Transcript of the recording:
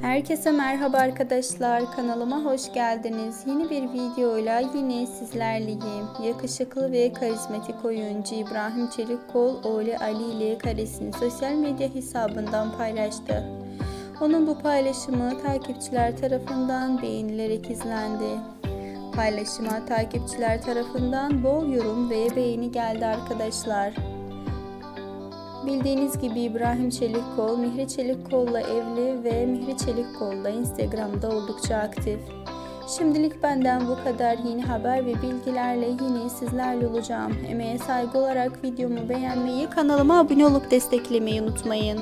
Herkese merhaba arkadaşlar. Kanalıma hoş geldiniz. Yeni bir videoyla yine sizlerleyim. Yakışıklı ve karizmatik oyuncu İbrahim Çelikkol oğlu Ali ile karesini sosyal medya hesabından paylaştı. Onun bu paylaşımı takipçiler tarafından beğenilerek izlendi. Paylaşıma takipçiler tarafından bol yorum ve beğeni geldi arkadaşlar. Bildiğiniz gibi İbrahim Çelikkol, Mihri Çelikkol'la evli ve Mihri Çelikkol da Instagram'da oldukça aktif. Şimdilik benden bu kadar yeni haber ve bilgilerle yine sizlerle olacağım. Emeğe saygı olarak videomu beğenmeyi, kanalıma abone olup desteklemeyi unutmayın.